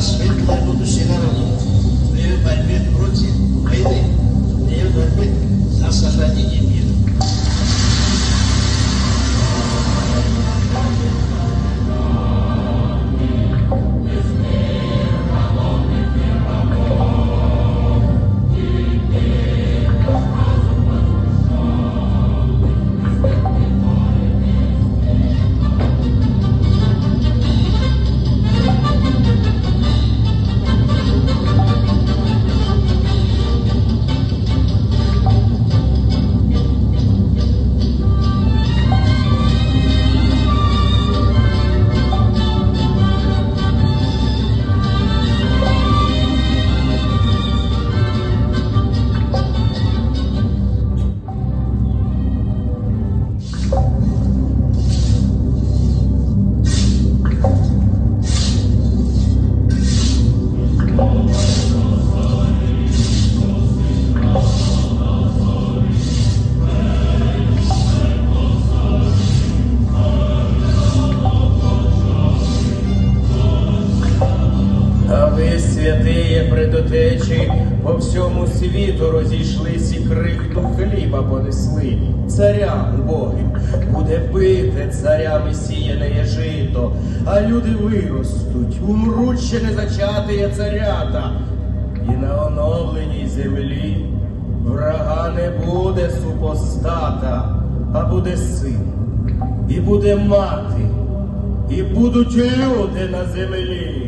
За светлое будущее народу, ее борьбе против войны, в ее борьбе за сохранение мира. По всьому світу розійшлись і крихту хліба понесли. Царям убогим буде бите царями сіяне жито, а люди виростуть, умруть ще не зачатиє царята. І на оновленій землі врага не буде супостата, а буде син, і буде мати, і будуть люди на землі.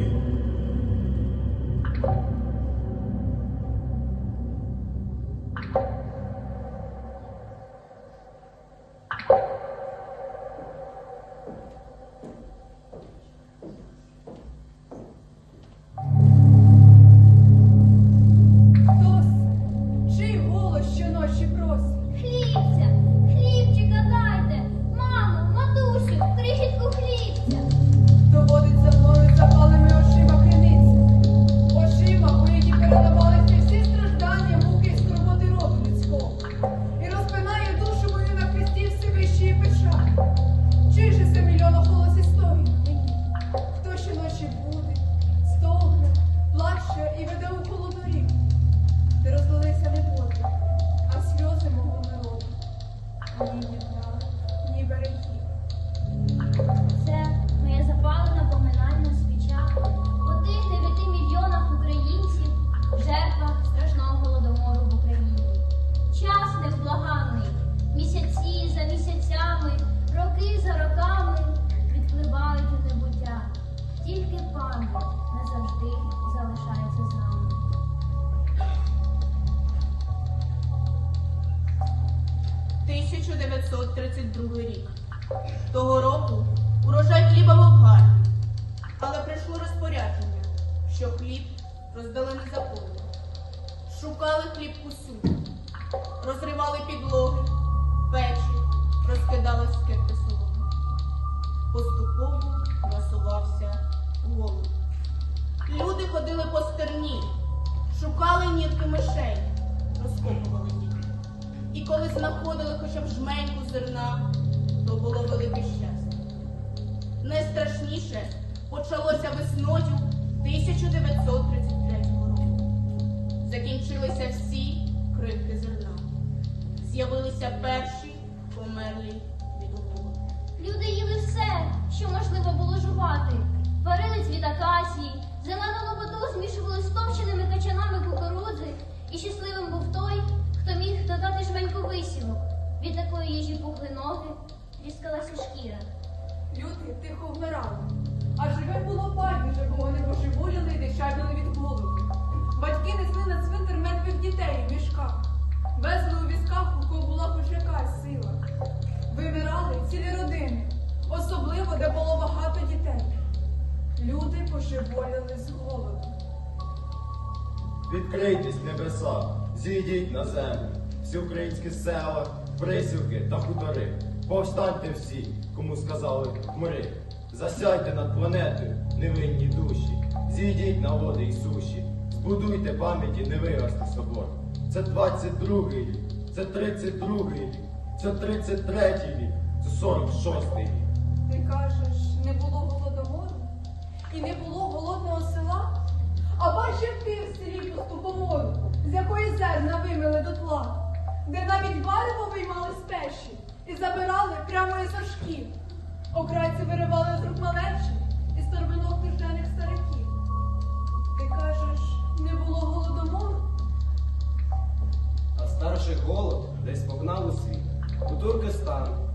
Шукали нірки мишей, розкопували їх. І коли знаходили хоча б жменьку зерна, то було велике щастя. Найстрашніше почалося весною 1933 року. Закінчилися всі крихти зерна. З'явилися перші померлі від голоду. Люди їли все, що можливо було жувати. Варили цвіт акації, зелену лоботу змішували з товченими качанами кукурудзи, і щасливим був той, хто міг додати жменьку висівок. Від такої їжі пухли ноги, тріскалася шкіра. Люди тихо вмирали. А живе було байдуже, бо вони божеволіли і дичавіли від голоду. Батьки несли на цвинтар мертвих дітей в мішках. Везли у візках, у кого була хоч якась сила. Вимирали цілі родини. особливо де було багато дітей. Люди божеволіли з голоду. Відкрийтесь небеса, зійдіть на землю, всі українські села, присілки та хутори. Повстаньте всі, кому сказали мри. Засяйте над планетою невинні душі, зійдіть на води й суші, збудуйте пам'яті невигасний собор. Це 22 рік, це 32 рік, це 33 рік, це 46 рік. Ти кажеш, не було і не було голодного села? А бачив ти в селі пусту комору, з якої зерна вимили до тла, де навіть варево виймали з печі і забирали прямо із горшків. Окрайці виривали з рук малечі із торбинок нужденних стариків. Ти кажеш, не було голодомору? А старший голод десь погнав у світ. У Туркестан.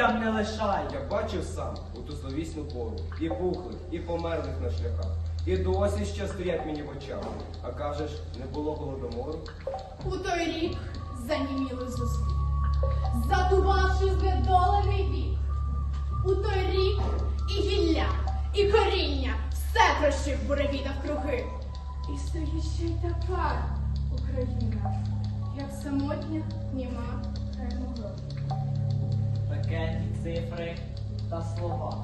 Людям не лишай! Я бачив сам у ту зловісну пору і пухлих, і померлих на шляхах. І досі ще стоять мені в очах. А кажеш, не було голодомору? У той рік заніміли зуски, задувавши знедолений вік. У той рік і гілля, і коріння все трощив буреві навкруги. І стоїть ще й така Україна, як самотня німа громова. Пекельні цифри та слова.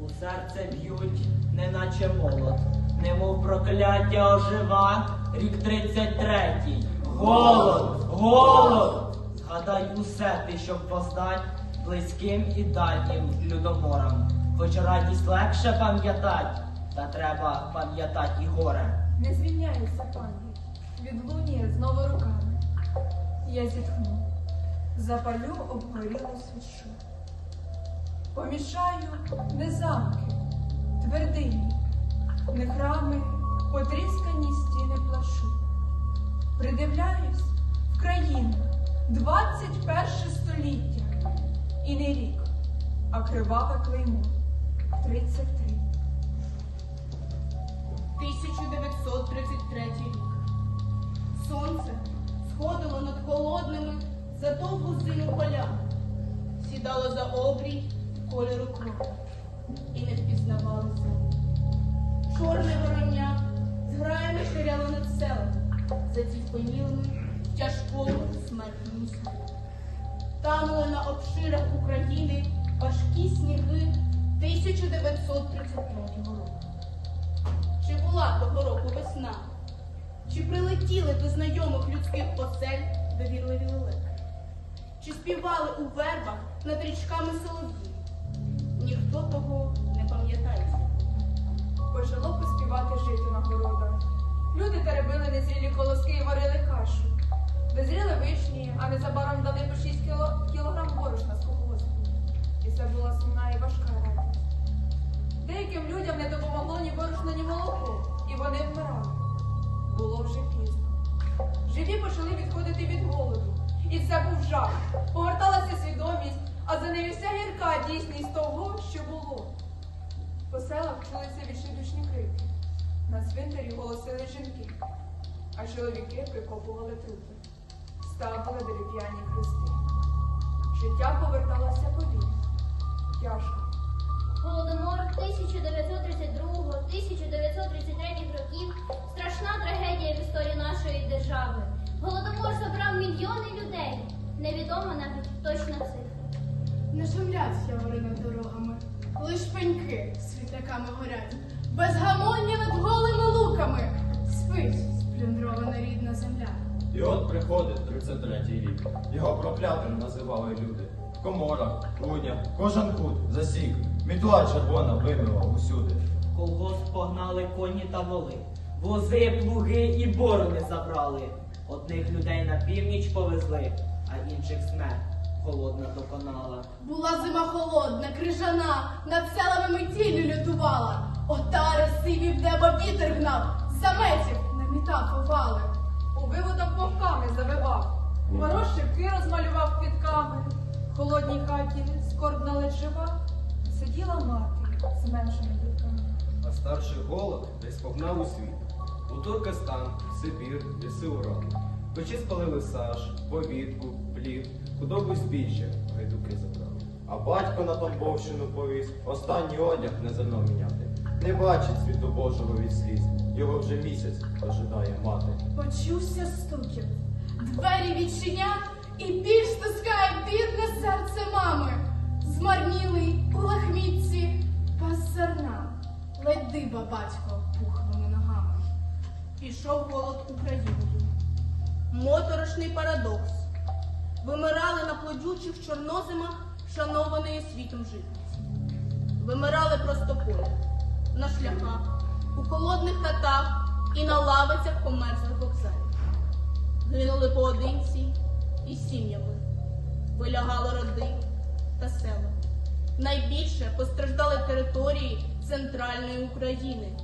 У серце б'ють, неначе молот, немов прокляття ожива, рік 33-й. Голод! Голод! Згадай усе ти, щоб познать близьким і дальнім людоморам. Хоч радість легше пам'ятать, та треба пам'ятать і горе. Не звільняється пам'ять, відлунює знову руками. Я зітхну, запалю обгорілу свічу. Помішаю не замки, твердині, не храми, потріскані стіни плашу. Придивляюсь в країну 21 століття. І не рік, а криваве клеймо 33. 1933 рік. Сонце сходило над холодними за довгу зиму полями, сідало за обрій кольору крові і не впізнавало землю. Чорне вороння з граями ширяло над селом, заціпенілими тяжкому смертному сні. Танули на обширах України важкі сніги 1933 року. Чи була того року весна? Чи прилетіли до знайомих людських осель довірливі лелеки? Чи співали у вербах над річками солов'ї? Ніхто того не пам'ятає. Почало поспівати жити на городах. Люди теребили незрілі колоски і варили кашу. Дозріли вишні, а незабаром дали по 6 кіло, кілограм борошна з колгоспу. І це була сумна і важка радість. Деяким людям не допомогло ні борошно, ні молоко, і вони вмирали. Було вже пізно. Живі почали відходити від голоду. І це був жах. Поверталася свідомість, а за нею вся гірка дійсність того, що було. По селах чулися відчайдушні крики. На цвинтарі голосили жінки, а чоловіки прикопували трупи. Ставили дерев'яні хрести. Життя поверталося повільно, тяжко. Голодомор 1932-1933 років страшна трагедія в історії нашої держави. Голодомор забрав мільйони людей. Невідомо навіть точна цифра. Не шумлять явори над дорогами, лиш пеньки світляками горять, безгамонні над голими луками спить сплюндрована рідна земля. І от приходить 33-й рік. Його проклятим називали люди. В коморах, клунях, кожен кут засік. Мітла червона вимила усюди. Колгосп погнали коні та воли, вози, плуги і борони забрали. Одних людей на північ повезли, а інших смерть холодна доконала. Була зима холодна, крижана, над селами метіллю лютувала. Отари сиві в небо вітер гнав, заметів на міта ховали. У виводах вовками завивав, мороз шибки розмалював квітками. В холодній хаті скорбна ледь жива, сиділа мати з меншими дітками. А старший голод десь погнав у світ. У Туркестан, Сибір, ліси Урал. Печі спалили саж, повітку, плід, худобу збіжжя, гайдуки забрали. А батько на Тамбовщину повіз, останній одяг на зерно міняти. Не бачить світу Божого від сліз, його вже місяць ожидає мати. Почувся стукіт. Двері відчинять і біль стискає бідне серце мами. Змарнілий у лахмітці зерна. Ледь диба батько пухлими ногами. Пішов голод Україною. Моторошний парадокс. Вимирали на плодючих чорнозимах шанованої світом житниці. Вимирали просто поле, на шляхах, у холодних хатах і на лавицях померзлих вокзалів. Гинули поодинці і сім'ями, вилягали роди та села. Найбільше постраждали території центральної України.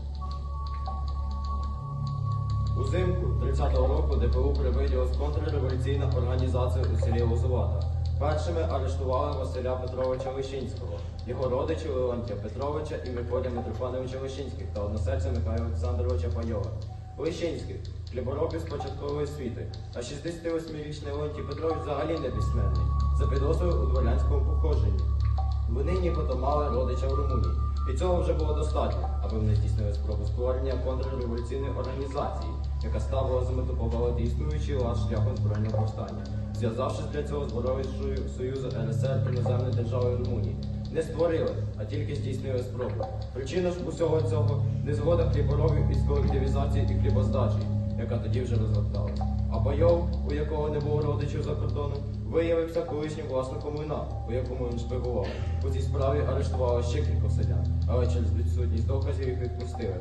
Узимку 30-го року ДПУ привиділась контрреволюційна організація у селі Лозувата. Першими арештували Василя Петровича Лишинського, його родичів Леонтія Петровича і Миколя Митрофановича Лишинських та односельця Михайла Олександровича Пайова. Лишинський хліборобів з початкової освіти, а 68-річний Леонтій Петрович взагалі не письменний, за підозрою у дворянському походженні. Вони нібито мали родича в Румунії. І цього вже було достатньо, аби вони здійснили спробу створення контрреволюційної організації, яка ставила за мету повалити існуючий лад шляхом збройного повстання, зв'язавшись для цього з Боровищою Союзу РСР іноземної держави Румунії. Не створили, а тільки здійснили спробу. Причина ж усього цього незгода хліборобів із колективізації і хлібоздачі, яка тоді вже розгорталась. А бойов, у якого не було родичів за кордоном, виявився колишнім власником лина, у якому він шпигував. У цій справі арештували ще кількох селян, але через відсутність доказів їх відпустили.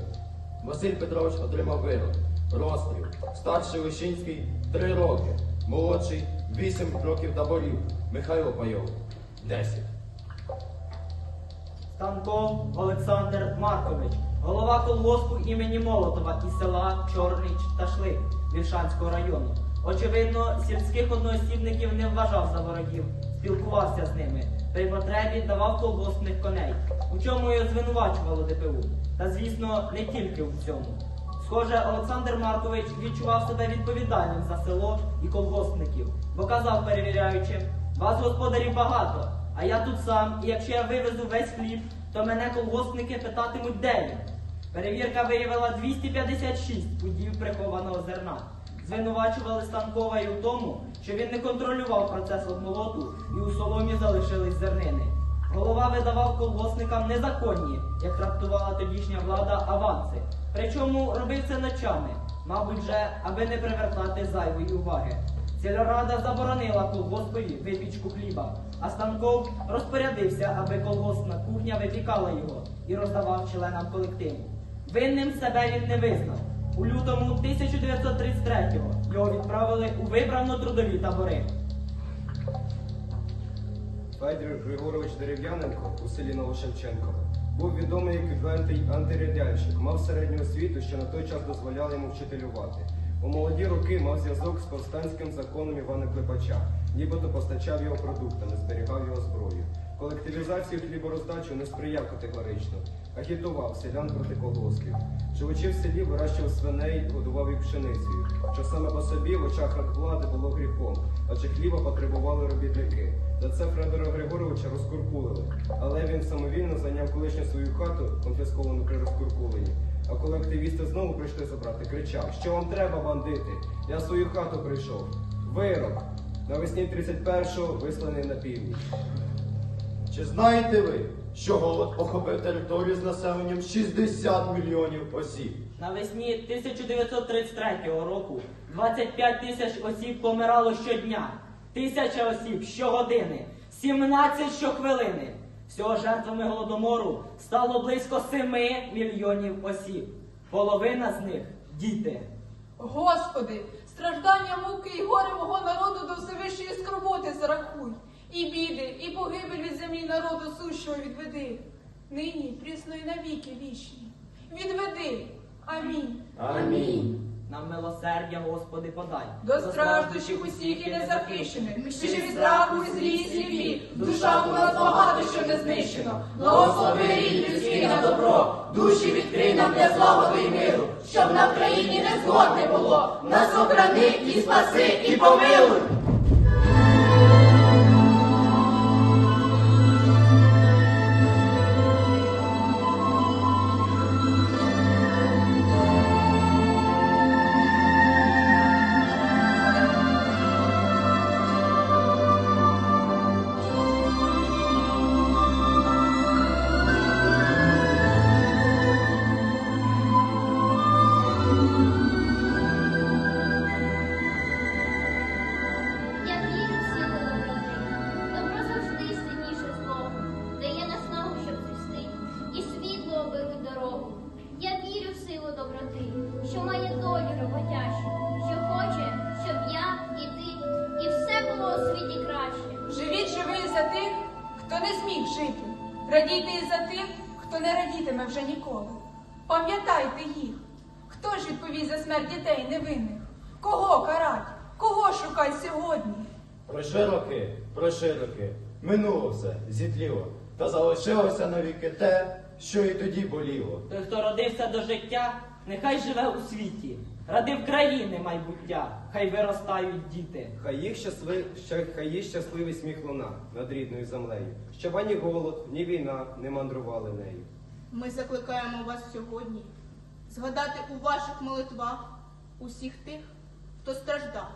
Василь Петрович отримав вирок. Розстріл. Старший Лишинський три роки. Молодший вісім років таборів. Михайло Пайов десять. Станков Олександр Маркович, голова колгоспу імені Молотова із села Чорний Ташлик Вільшанського району. Очевидно, сільських одноосібників не вважав за ворогів, спілкувався з ними. При потребі давав колгоспних коней, у чому його звинувачувало ДПУ. Та, звісно, не тільки в цьому. Схоже, Олександр Маркович відчував себе відповідальним за село і колгоспників, бо казав перевіряючи, вас господарів багато, а я тут сам, і якщо я вивезу весь хліб, то мене колгоспники питатимуть, де він. Перевірка виявила 256 пудів прихованого зерна. Звинувачували Станкова і у тому, що він не контролював процес обмолоту і у соломі залишились зернини. Голова видавав колгоспникам незаконні, як трактувала тодішня влада, аванси. Причому робив це ночами, мабуть, вже аби не привертати зайвої уваги. Сільрада заборонила колгоспові випічку хліба, а Станков розпорядився, аби колгоспна кухня випікала його і роздавав членам колективу. Винним себе він не визнав. У лютому 1933-го його відправили у виправно-трудові табори. Федір Григорович Дерев'яненко у селі Новошевченкове був відомий як відвертий антирадянщик, мав середню освіту, що на той час дозволяла йому вчителювати. У молоді роки мав зв'язок з повстанським законом Івана Клепача, нібито постачав його продуктами, зберігав його зброю. Колективізацію хлібороздачу не сприяв категорично, агітував селян проти колгоспів. Живучи в селі, вирощував свиней, годував їх пшеницею, що саме по собі в очах влади було гріхом, адже хліба потребували робітники. За це Федора Григоровича розкуркулили, але він самовільно зайняв колишню свою хату, конфісковану при розкуркуленні. А коли активісти знову прийшли забрати, кричав: Що вам треба, бандити? Я в свою хату прийшов. Вирок. Навесні 31-го висланий на північ. Чи знаєте ви, що голод охопив територію з населенням 60 мільйонів осіб? Навесні 1933 року 25 тисяч осіб помирало щодня, тисяча осіб щогодини, 17 щохвилини. Всього жертвами голодомору стало близько 7 мільйонів осіб. Половина з них діти. Господи, страждання, муки і горе мого народу до Всевишньої скорботи зарахуй. І біди, і погибель від землі народу сущого відведи. Нині, прісно і навіки вічні. Відведи. Амінь. Амінь. нам милосердя, Господи, подай. До страждущих усіх і незахищених, що від страху і злість і ві, душа у нас багато, що не знищено. Благослови рід людський на добро, душі відкрий нам для злагоди і миру, щоб на Вкраїні не згодне було. Нас обрани і спаси, і помилуй. Радійте і за тих, хто не радітиме вже ніколи. Пам'ятайте їх, хто ж відповість за смерть дітей невинних? Кого карать? Кого шукать сьогодні? Пройшли роки, пройшли роки, минуло все, зітліло, та залишилося навіки те, що і тоді боліло. Той, хто родився до життя, нехай живе у світі, ради в країни майбуття, хай виростають діти. Хай їх щасливий, хай щасливий сміх луна над рідною землею, щоб ані голод, ні війна не мандрували нею. Ми закликаємо вас сьогодні згадати у ваших молитвах усіх тих, хто страждав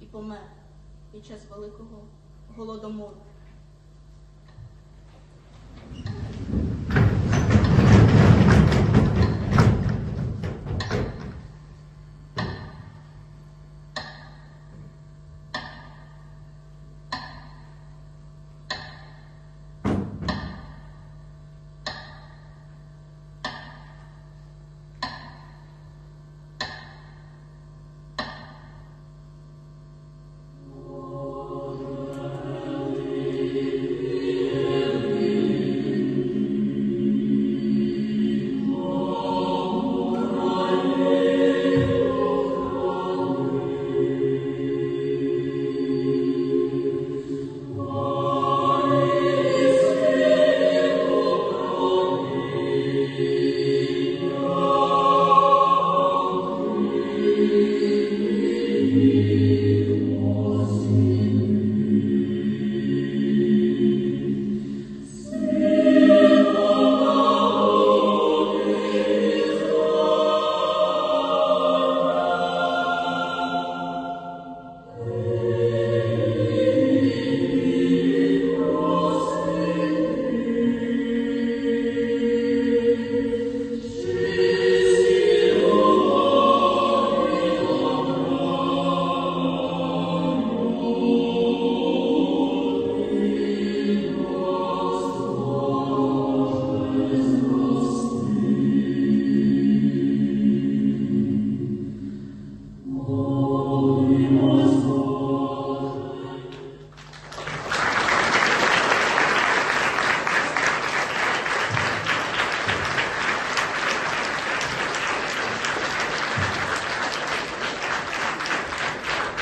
і помер під час великого голодомору.